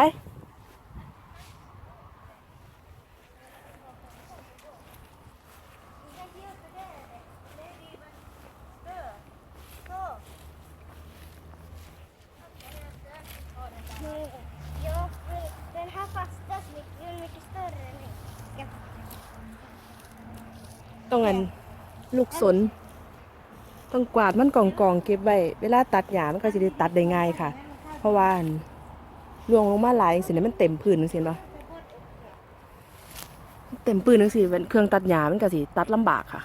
ต้องอันลูกสน ต้องกวาดมันกองกองเก็บไว้ เวลาตัดหญ้ามันก็จะได้ตัดได้ง่ายค่ะ เพราะว่า อันรวงลงมาหลายสิเนี่ยมันเต็มพื้นจังซี่เนาะเต็มพื้นจังซี่เป็นเครื่องตัดหญ้ามันก็สิตัดลำบากค่ะ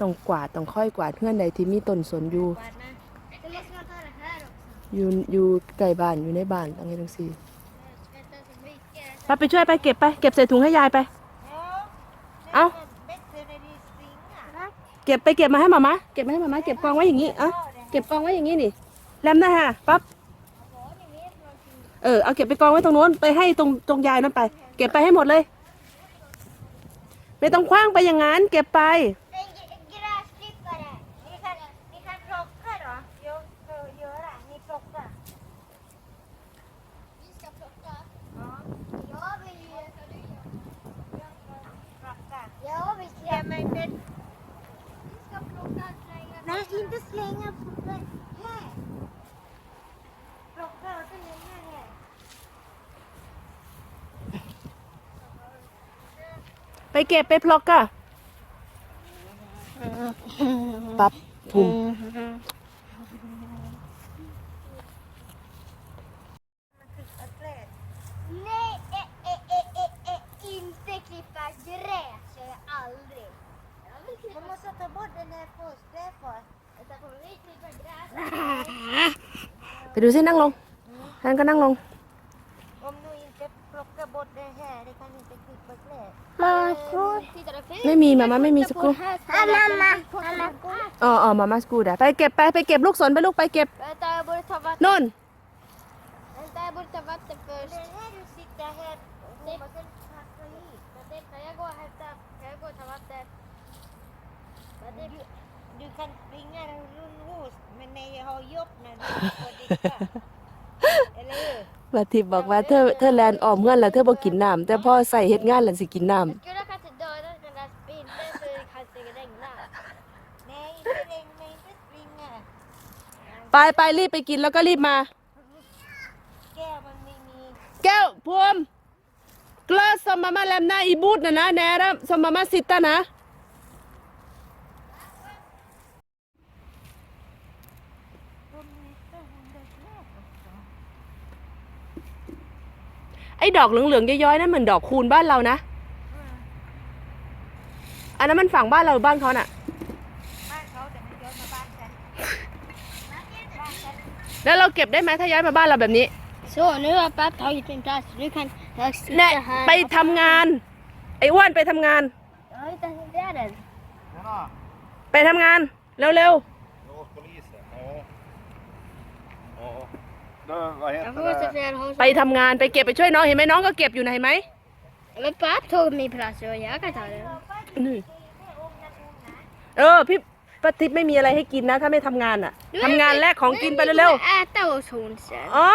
ต้องกวาดต้องค่อยกวาดเพื่อนใดที่มีต้นสนอยู่ อยู่อยู่ใกล้บ้านอยู่ในบ้านต้องเฮ็ดจังซี่ไปไปช่วยไปเก็บไปเก็บใส่ถุงให้ยายไป เอาเก็บไปเก็บมาให้หมามาเก็บมาให้หมามาเก็บกองไว้อย่างนี้อะเก็บกองไว้อย่างนี้นี่แลมนะฮะปั๊บ เออเอาเก็บไปกองไว้ตรงโน้นไปให้ตรงตรงยายนั่นไป เก็บไปให้หมดเลย ไม่ต้องคว้างไปอย่างนั้น เก็บไป En g- gräsklippare. Ni kan, ni kan plocka då. Jag får göra. Ni plockar. Vi ska plocka? Ja. Jag vill ju... Plocka. Jag vill Ja, släppa. men det, Vi ska plocka och slänga. nej, inte slänga på det här. Plocka och så lägga här. ไป เก็บไปพลอกอะปั๊บทุ่ม Nej, eh, eh, eh, eh, eh, inte klippa gräs. Jag gör aldrig. Jag vill klippa Man måste ta bort den här först, därför. Vänta, kommer vi klippa gräs? ไปดูซินั่งลงท่านก็นั่งลง Om du inte plockar bort det här, det kan inte klippa kläder. Mamma, skor. Titta, det finns ไม่มีมามาไม่มีสกรู här. mamma. Mamma, skor. อ๋ออ๋อมามาสกูดอะไปเก็บไปไปเก็บลูกสนไปลูกไปเก็บ Vänta, jag borde ta vatten. นู่น Vänta, jag borde ta vatten Det först. är här du sitter här och sen packa hit. Vänta, kan jag gå och hämta? Kan jag gå och ta vatten? Du, du kan springa runt hus, men när jag har jobb när du får dricka. Eller hur? ว่าทิพย์บอกว่าเธอเธอแลนออมเงื่อนแล้วเธอบ่กินน้ำแต่พ่อใส่เฮ็ดงานแล้วสิกินน้ Jag skulle kanske döda den där spindeln så det kanske regnar. Nej, inte regna, inte springa. ำไปไปรีบไปกินแล้วก็รีบมา Ska man med min แก้วพวมกลาสมมามาแลมนาอีบูดนะนะแนรสมมามาสิตานะไอ้ดอกเหลืองๆย้อยๆนั่นเหมือนดอกคูณบ้านเรานะ อันนั้นมันฝั่งบ้านเราหรือบ้านเขาน่ะ บ้านเขาแต่มันย้อนมาบ้านฉัน แล้วเราเก็บได้ไหมถ้าย้ายมาบ้านเราแบบนี้ Så, nu har pappa tagit min plats. Nu kan jag แน่ sitta här. ไปทำงาน ไอ้อ้วนไปทำงาน Jag har inte hittat den. Tjena! ไปทำงาน เร็ว Ja, polisen. Ja. Ja. Du, vad Jag heter måste det? säga att ๆไปทำงานไปเก็บไปช่วยน้องเห็นไหมน้องก็เก็บอยู่นะเห็นไหม Men pappa tog min plats och jag kan ta den. นี่ เออ พี่ป้าทิพย์ไม่มีอะไรให้กินนะ ถ้าไม่ทำงานอะทำงานแลกของกินไปเร็วๆ äta hos hon sen. ๆอ๋อ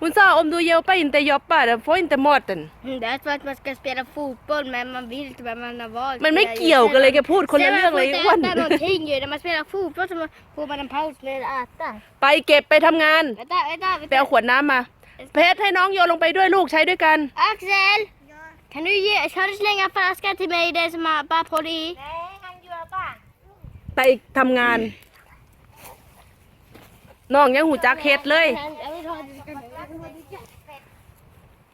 คุณซ่าอมดูเยวไปอินเตยอบป่ะเดี๋ยวโฟอินเตมอดตัน Mm, Det är för att man ska spela fotboll men man vill inte men man har valt มันไม่ det. เกี่ยวกันเลยแกพูดคนละ Sen เรื่อง man เล får ย inte อ้วน äta någonting ju. När man spelar fotboll så får man en paus med att äta. ไปเก็บไปทำงาน Vänta, vänta, ไปเอา vänta. ขวดน้ำมา เพชรให้น้องโยนลงไปด้วยลูกใช้ด้วยกัน Axel! Kan du, ge, kan du slänga flaskan till mig, det som har bara på i? Nej, han gör bara. ไปทำงาน น้องยังหูจักเฮ็ดเลย Jag vill ha det.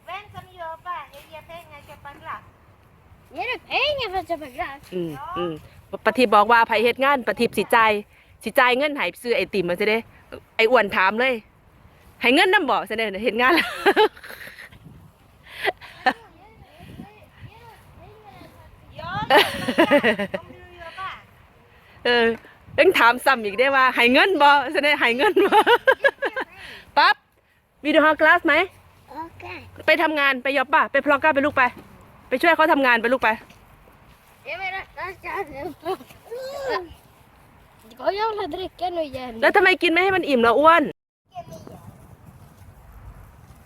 Vem som gör bara? Jag ger pengar, köpa en glass. Ger du pengar för att köpa glass? อืมอืมปฏิบบอกว่าไผเฮ็ดงานปฏิบสิใจายสิใจายเงินให้ซื้อไอติมมาซะเด้ไออ้วนถามเลย ให้เงินนำบ่ซะเด้เฮ็ดงานแล้ว Ja, om du gör bara. เออเพิ่งถามซ้ำอีกได้ว่าให้เงินบ่ซะเด้ให้เงินบ่ปั๊บวิดีโอกลาสไหม Okej. ไปทำงานไปยอบป่ะไปพลอกก้าไปลูกไป ไปช่วยเขาทำงานไปลูกไป Jag menar, jag ska... Ska jag väl dricka nu igen? แล้วทำไมกินไม่ให้มันอิ่มละอ้วน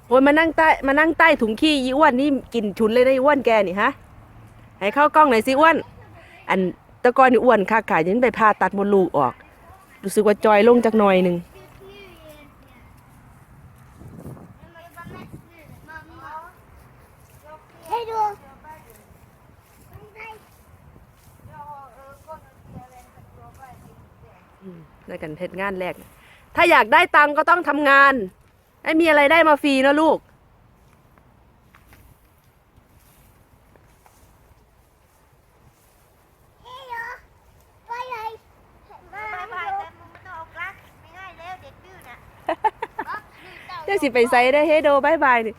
โอ้ยมานั่งใต้มานั่งใต้ถุงขี้ยีอ้วนนี่กลิ่นฉุนเลยนะอีอ้วนแกนี่ฮะให้เข้ากล้องหน่อยสิอ้วน อันแตะกอนนี่อ้วนค่ะขายยันไปผ่าตัดมดลูกออก รู้สึกว่าจอยลงจากหน่อยหนึ่งให้ดูได้กันเทศงานแรก ถ้าอยากได้ตังค์ก็ต้องทำงาน ไม่มีอะไรได้มาฟรีนะลูก ให้ดูไปเลยมา บายบาย ดู แต่มึงไม่ต้องเอาก ลักไม่ง่ายแล้วเด็กดื้อน่ะเดี๋ยวสิไปไซได้เฮโดบายบายนี่